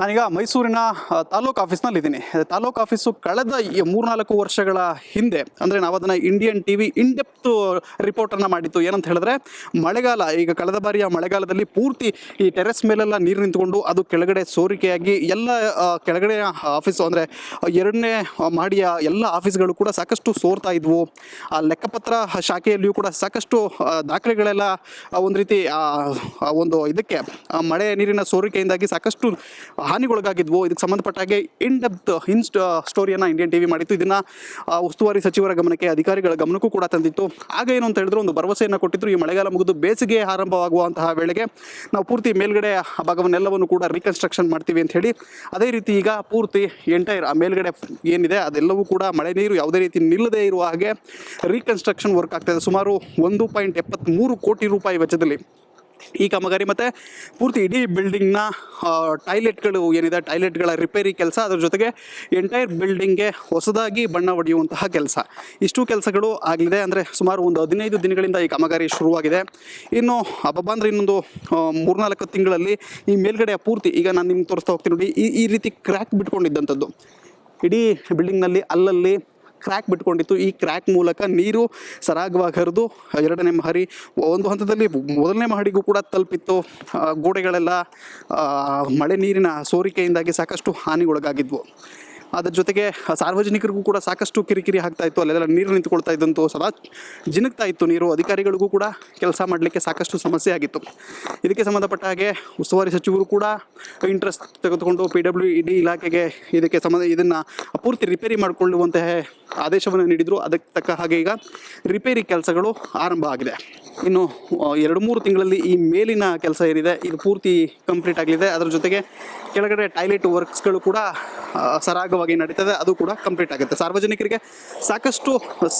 ನಾನೀಗ ಮೈಸೂರಿನ ತಾಲೂಕು ಆಫೀಸ್ನಲ್ಲಿ ಇದ್ದೀನಿ ತಾಲೂಕು ಆಫೀಸು ಕಳೆದ ಮೂರ್ನಾಲ್ಕು ವರ್ಷಗಳ ಹಿಂದೆ, ಅಂದರೆ ನಾವು ಅದನ್ನು Indian T V in depth ರಿಪೋರ್ಟನ್ನು ಮಾಡಿತ್ತು. ಏನಂತ ಹೇಳಿದ್ರೆ, ಮಳೆಗಾಲ, ಈಗ ಕಳೆದ ಬಾರಿಯ ಮಳೆಗಾಲದಲ್ಲಿ ಪೂರ್ತಿ ಈ ಟೆರೆಸ್ ಮೇಲೆಲ್ಲ ನೀರು ನಿಂತ್ಕೊಂಡು ಅದು ಕೆಳಗಡೆ ಸೋರಿಕೆಯಾಗಿ ಎಲ್ಲ ಕೆಳಗಡೆ ಆಫೀಸು, ಅಂದರೆ ಎರಡನೇ ಮಾಡಿಯ ಎಲ್ಲ ಆಫೀಸ್ಗಳು ಕೂಡ ಸಾಕಷ್ಟು ಸೋರ್ತಾ ಇದ್ವು. ಆ ಲೆಕ್ಕಪತ್ರ ಶಾಖೆಯಲ್ಲಿಯೂ ಕೂಡ ಸಾಕಷ್ಟು ದಾಖಲೆಗಳೆಲ್ಲ ಒಂದು ರೀತಿ ಒಂದು ಇದಕ್ಕೆ ಮಳೆ ನೀರಿನ ಸೋರಿಕೆಯಿಂದಾಗಿ ಸಾಕಷ್ಟು ಹಾನಿಗೊಳಗಾಗಿದ್ವು. ಇದಕ್ಕೆ ಸಂಬಂಧಪಟ್ಟ ಹಾಗೆ ಇನ್ ಡೆಪ್ತ್ ಇನ್ ಸ್ಟೋರಿಯನ್ನು ಇಂಡಿಯನ್ ಟಿವಿ ಮಾಡಿತ್ತು. ಇದನ್ನ ಉಸ್ತುವಾರಿ ಸಚಿವರ ಗಮನಕ್ಕೆ ಅಧಿಕಾರಿಗಳ ಗಮನಕ್ಕೂ ಕೂಡ ತಂದಿತ್ತು. ಆಗ ಏನು ಅಂತ ಹೇಳಿದ್ರು, ಒಂದು ಭರವಸೆಯನ್ನು ಕೊಟ್ಟಿದ್ರು. ಈ ಮಳೆಗಾಲ ಮುಗಿದು ಬೇಸಿಗೆ ಆರಂಭವಾಗುವಂತಹ ವೇಳೆಗೆ ನಾವು ಪೂರ್ತಿ ಮೇಲ್ಗಡೆ ಭಾಗವನ್ನೆಲ್ಲವನ್ನು ಕೂಡ ರೀಕನ್ಸ್ಟ್ರಕ್ಷನ್ ಮಾಡ್ತೀವಿ ಅಂತ ಹೇಳಿ, ಅದೇ ರೀತಿ ಈಗ ಪೂರ್ತಿ ಎಂಟೈರ್ ಆ ಮೇಲ್ಗಡೆ ಏನಿದೆ, ಅದೆಲ್ಲವೂ ಕೂಡ ಮಳೆ ನೀರು ಯಾವುದೇ ರೀತಿ ನಿಲ್ಲದೇ ಇರುವ ಹಾಗೆ ರೀಕನ್ಸ್ಟ್ರಕ್ಷನ್ ವರ್ಕ್ ಆಗ್ತಾಯಿದೆ ಸುಮಾರು ಒಂದು ಪಾಯಿಂಟ್ ಎಪ್ಪತ್ತ್ಮೂರು ಕೋಟಿ ರೂಪಾಯಿ ವೆಚ್ಚದಲ್ಲಿ ಈ ಕಾಮಗಾರಿ ಮತ್ತು ಪೂರ್ತಿ ಇಡೀ ಬಿಲ್ಡಿಂಗ್ನ ಟಾಯ್ಲೆಟ್ಗಳು ಏನಿದೆ ಟಾಯ್ಲೆಟ್ಗಳ ರಿಪೇರಿ ಕೆಲಸ, ಅದ್ರ ಜೊತೆಗೆ ಎಂಟೈರ್ ಬಿಲ್ಡಿಂಗ್ಗೆ ಹೊಸದಾಗಿ ಬಣ್ಣ ಹೊಡೆಯುವಂತಹ ಕೆಲಸ. ಇಷ್ಟು ಕೆಲಸಗಳು ಆಗಲಿದೆ ಅಂದರೆ ಸುಮಾರು ಒಂದು ಹದಿನೈದು ದಿನಗಳಿಂದ ಈ ಕಾಮಗಾರಿ ಶುರುವಾಗಿದೆ. ಇನ್ನು ಹಬ್ಬ ಅಂದರೆ ಇನ್ನೊಂದು ಮೂರ್ನಾಲ್ಕು ತಿಂಗಳಲ್ಲಿ ಈ ಮೇಲ್ಗಡೆ ಪೂರ್ತಿ, ಈಗ ನಾನು ನಿಮ್ಗೆ ತೋರಿಸ್ತಾ ಹೋಗ್ತೀನಿ ನೋಡಿ, ಈ ಈ ರೀತಿ ಕ್ರ್ಯಾಕ್ ಬಿಟ್ಕೊಂಡಿದ್ದಂಥದ್ದು. ಇಡೀ ಬಿಲ್ಡಿಂಗ್ನಲ್ಲಿ ಅಲ್ಲಲ್ಲಿ ಕ್ರ್ಯಾಕ್ ಬಿಟ್ಕೊಂಡಿತ್ತು. ಈ ಕ್ರ್ಯಾಕ್ ಮೂಲಕ ನೀರು ಸರಾಗವಾಗಿ ಹರಿದು, ಎರಡನೇ ಮಹಡಿ, ಒಂದು ಹಂತದಲ್ಲಿ ಮೊದಲನೇ ಮಹಡಿಗೂ ಕೂಡ ತಲುಪಿತ್ತು. ಗೋಡೆಗಳೆಲ್ಲ ಮಳೆ ನೀರಿನ ಸೋರಿಕೆಯಿಂದಾಗಿ ಸಾಕಷ್ಟು ಹಾನಿಗೊಳಗಾಗಿದ್ವು. ಅದ್ರ ಜೊತೆಗೆ ಸಾರ್ವಜನಿಕರಿಗೂ ಕೂಡ ಸಾಕಷ್ಟು ಕಿರಿಕಿರಿ ಆಗ್ತಾ ಇತ್ತು. ಅಲ್ಲೆಲ್ಲ ನೀರು ನಿಂತುಕೊಳ್ತಾ ಇದ್ದಂತೂ ಸದಾ ಜಿನುಗ್ತಾ ಇತ್ತು. ನೀರು ಅಧಿಕಾರಿಗಳಿಗೂ ಕೂಡ ಕೆಲಸ ಮಾಡಲಿಕ್ಕೆ ಸಾಕಷ್ಟು ಸಮಸ್ಯೆ ಆಗಿತ್ತು. ಇದಕ್ಕೆ ಸಂಬಂಧಪಟ್ಟ ಹಾಗೆ ಉಸ್ತುವಾರಿ ಸಚಿವರು ಕೂಡ ಇಂಟ್ರೆಸ್ಟ್ ತೆಗೆದುಕೊಂಡು ಪಿ ಡಬ್ಲ್ಯೂ ಇಡಿ ಇಲಾಖೆಗೆ ಇದಕ್ಕೆ ಸಂಬಂಧ ಇದನ್ನು ಪೂರ್ತಿ ರಿಪೇರಿ ಮಾಡಿಕೊಳ್ಳುವಂತಹ ಆದೇಶವನ್ನು ನೀಡಿದರು. ಅದಕ್ಕೆ ತಕ್ಕ ಹಾಗೆ ಈಗ ರಿಪೇರಿ ಕೆಲಸಗಳು ಆರಂಭ ಆಗಿದೆ. ಇನ್ನು ಎರಡು ಮೂರು ತಿಂಗಳಲ್ಲಿ ಈ ಮೇಲಿನ ಕೆಲಸ ಏನಿದೆ, ಇದು ಪೂರ್ತಿ ಕಂಪ್ಲೀಟ್ ಆಗಲಿದೆ. ಅದರ ಜೊತೆಗೆ ಕೆಳಗಡೆ ಟಾಯ್ಲೆಟ್ ವರ್ಕ್ಸ್ಗಳು ಕೂಡ ಸರಾಗವಾಗಿ ನಡೀತದೆ. ಅದು ಕೂಡ ಕಂಪ್ಲೀಟ್ ಆಗುತ್ತೆ. ಸಾರ್ವಜನಿಕರಿಗೆ ಸಾಕಷ್ಟು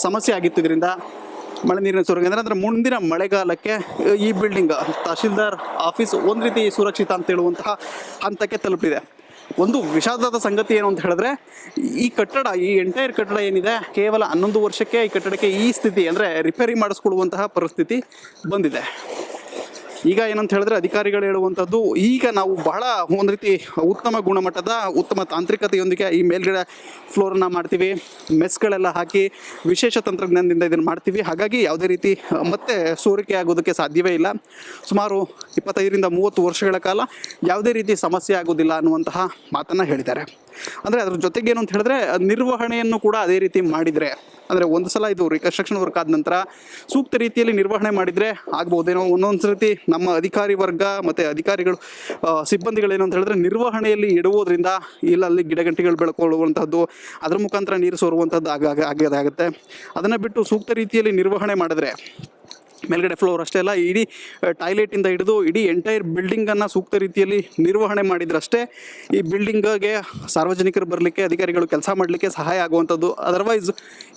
ಸಮಸ್ಯೆ ಆಗಿತ್ತು ಇದರಿಂದ ಮಳೆ ನೀರಿನ ಸುರಂಗ. ಅಂದರೆ ಅಂದರೆ ಮುಂದಿನ ಮಳೆಗಾಲಕ್ಕೆ ಈ ಬಿಲ್ಡಿಂಗ್ ತಹಶೀಲ್ದಾರ್ ಆಫೀಸ್ ಒಂದು ರೀತಿ ಸುರಕ್ಷಿತ ಅಂತ ಹೇಳುವಂತಹ ಹಂತಕ್ಕೆ ತಲುಪಿದೆ. ಒಂದು ವಿಷಾದದ ಸಂಗತಿ ಏನು ಅಂತ ಹೇಳಿದ್ರೆ, ಈ ಕಟ್ಟಡ, ಈ ಎಂಟೈರ್ ಕಟ್ಟಡ ಏನಿದೆ, ಕೇವಲ ಹನ್ನೊಂದು ವರ್ಷಕ್ಕೆ ಈ ಕಟ್ಟಡಕ್ಕೆ ಈ ಸ್ಥಿತಿ ಅಂದರೆ ರಿಪೇರಿ ಮಾಡಿಸ್ಕೊಡುವಂತಹ ಪರಿಸ್ಥಿತಿ ಬಂದಿದೆ. ಈಗ ಏನಂತ ಹೇಳಿದ್ರೆ ಅಧಿಕಾರಿಗಳು ಹೇಳುವಂಥದ್ದು, ಈಗ ನಾವು ಬಹಳ ಒಂದು ರೀತಿ ಉತ್ತಮ ಗುಣಮಟ್ಟದ, ಉತ್ತಮ ತಾಂತ್ರಿಕತೆಯೊಂದಿಗೆ ಈ ಮೇಲ್ಗಡೆ ಫ್ಲೋರನ್ನ ಮಾಡ್ತೀವಿ. ಮೆಸ್ಗಳೆಲ್ಲ ಹಾಕಿ ವಿಶೇಷ ತಂತ್ರಜ್ಞಾನದಿಂದ ಇದನ್ನು ಮಾಡ್ತೀವಿ. ಹಾಗಾಗಿ ಯಾವುದೇ ರೀತಿ, ಮತ್ತೆ ಸೋರಿಕೆ ಆಗೋದಕ್ಕೆ ಸಾಧ್ಯವೇ ಇಲ್ಲ. ಸುಮಾರು ಇಪ್ಪತ್ತೈದರಿಂದ ಮೂವತ್ತು ವರ್ಷಗಳ ಕಾಲ ಯಾವುದೇ ರೀತಿ ಸಮಸ್ಯೆ ಆಗೋದಿಲ್ಲ ಅನ್ನುವಂತಹ ಮಾತನ್ನು ಹೇಳಿದ್ದಾರೆ. ಅಂದರೆ ಅದ್ರ ಜೊತೆಗೆ ಏನು ಅಂತ ಹೇಳಿದ್ರೆ, ನಿರ್ವಹಣೆಯನ್ನು ಕೂಡ ಅದೇ ರೀತಿ ಮಾಡಿದರೆ ಅಂದರೆ ಒಂದು ಸಲ ಇದು ರಿಕನ್ಸ್ಟ್ರಕ್ಷನ್ ವರ್ಕ್ ಆದ ನಂತರ ಸೂಕ್ತ ರೀತಿಯಲ್ಲಿ ನಿರ್ವಹಣೆ ಮಾಡಿದರೆ ಆಗ್ಬೋದೇನೋ. ಒಂದೊಂದು ಸರ್ತಿ ನಮ್ಮ ಅಧಿಕಾರಿ ವರ್ಗ ಮತ್ತು ಅಧಿಕಾರಿಗಳು ಸಿಬ್ಬಂದಿಗಳೇನು ಅಂತ ಹೇಳಿದ್ರೆ ನಿರ್ವಹಣೆಯಲ್ಲಿ ಇಡುವುದರಿಂದ ಇಲ್ಲ, ಅಲ್ಲಿ ಗಿಡಗಂಟಿಗಳು ಬೆಳ್ಕೊಳ್ಳುವಂಥದ್ದು ಅದರ ಮುಖಾಂತರ ನೀರು ಸೋರುವಂಥದ್ದು ಆಗ ಆಗೋದಾಗುತ್ತೆ ಅದನ್ನು ಬಿಟ್ಟು ಸೂಕ್ತ ರೀತಿಯಲ್ಲಿ ನಿರ್ವಹಣೆ ಮಾಡಿದ್ರೆ ಮೇಲ್ಗಡೆ ಫ್ಲೋರ್ ಅಷ್ಟೇ ಅಲ್ಲ, ಇಡೀ ಟಾಯ್ಲೆಟಿಂದ ಹಿಡಿದು ಇಡೀ ಎಂಟೈರ್ ಬಿಲ್ಡಿಂಗನ್ನು ಸೂಕ್ತ ರೀತಿಯಲ್ಲಿ ನಿರ್ವಹಣೆ ಮಾಡಿದ್ರಷ್ಟೇ. ಈ ಬಿಲ್ಡಿಂಗ್ಗೆ ಸಾರ್ವಜನಿಕರು ಬರಲಿಕ್ಕೆ, ಅಧಿಕಾರಿಗಳು ಕೆಲಸ ಮಾಡಲಿಕ್ಕೆ ಸಹಾಯ ಆಗುವಂಥದ್ದು. ಅದರ್ವೈಸ್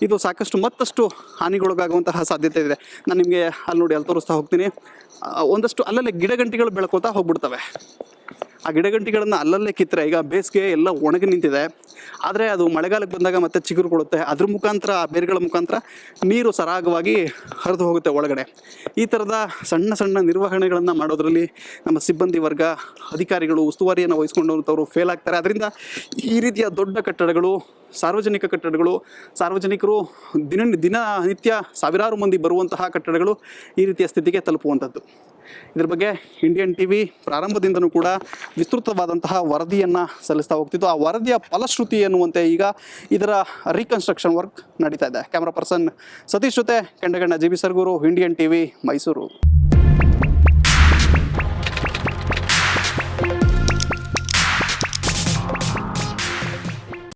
ಇದು ಸಾಕಷ್ಟು ಮತ್ತಷ್ಟು ಹಾನಿಗೊಳಗಾಗುವಂತಹ ಸಾಧ್ಯತೆ ಇದೆ. ನಾನು ನಿಮಗೆ ಅಲ್ಲಿ ನೋಡಿ, ಅಲ್ಲಿ ತೋರಿಸ್ತಾ ಹೋಗ್ತೀನಿ. ಒಂದಷ್ಟು ಅಲ್ಲಲ್ಲೇ ಗಿಡಗಂಟಿಗಳು ಬೆಳ್ಕೋತಾ ಹೋಗ್ಬಿಡ್ತವೆ. ಆ ಗಿಡಗಂಟಿಗಳನ್ನು ಅಲ್ಲಲ್ಲೇ ಕಿತ್ತರೆ. ಈಗ ಬೇಸಿಗೆ ಎಲ್ಲ ಒಣಗಿ ನಿಂತಿದೆ. ಆದರೆ ಅದು ಮಳೆಗಾಲಕ್ಕೆ ಬಂದಾಗ ಮತ್ತೆ ಚಿಗುರು ಕೊಡುತ್ತೆ. ಅದ್ರ ಮುಖಾಂತರ, ಆ ಬೇರುಗಳ ಮುಖಾಂತರ ನೀರು ಸರಾಗವಾಗಿ ಹರಿದು ಹೋಗುತ್ತೆ ಒಳಗಡೆ. ಈ ಥರದ ಸಣ್ಣ ಸಣ್ಣ ನಿರ್ವಹಣೆಗಳನ್ನು ಮಾಡೋದ್ರಲ್ಲಿ ನಮ್ಮ ಸಿಬ್ಬಂದಿ ವರ್ಗ, ಅಧಿಕಾರಿಗಳು, ಉಸ್ತುವಾರಿಯನ್ನು ವಹಿಸ್ಕೊಂಡಂಥವ್ರು ಫೇಲ್ ಆಗ್ತಾರೆ. ಅದರಿಂದ ಈ ರೀತಿಯ ದೊಡ್ಡ ಕಟ್ಟಡಗಳು, ಸಾರ್ವಜನಿಕ ಕಟ್ಟಡಗಳು, ಸಾರ್ವಜನಿಕರು ದಿನ ದಿನನಿತ್ಯ ಸಾವಿರಾರು ಮಂದಿ ಬರುವಂತಹ ಕಟ್ಟಡಗಳು ಈ ರೀತಿಯ ಸ್ಥಿತಿಗೆ ತಲುಪುವಂಥದ್ದು. ಇದ್ರ ಬಗ್ಗೆ ಇಂಡಿಯನ್ ಟಿ ವಿ ಪ್ರಾರಂಭದಿಂದನೂ ಕೂಡ ವಿಸ್ತೃತವಾದಂತಹ ವರದಿಯನ್ನು ಸಲ್ಲಿಸ್ತಾ ಹೋಗ್ತಿತ್ತು. ಆ ವರದಿಯ ಫಲಶ್ರುತಿ ಎನ್ನುವಂತೆ ಈಗ ಇದರ ರೀಕನ್ಸ್ಟ್ರಕ್ಷನ್ ವರ್ಕ್ ನಡೀತಾ ಇದೆ. ಕ್ಯಾಮ್ರಾ ಪರ್ಸನ್ ಸತೀಶ್ ಜೊತೆ Kendaganna G B Sargur Indian T V Mysuru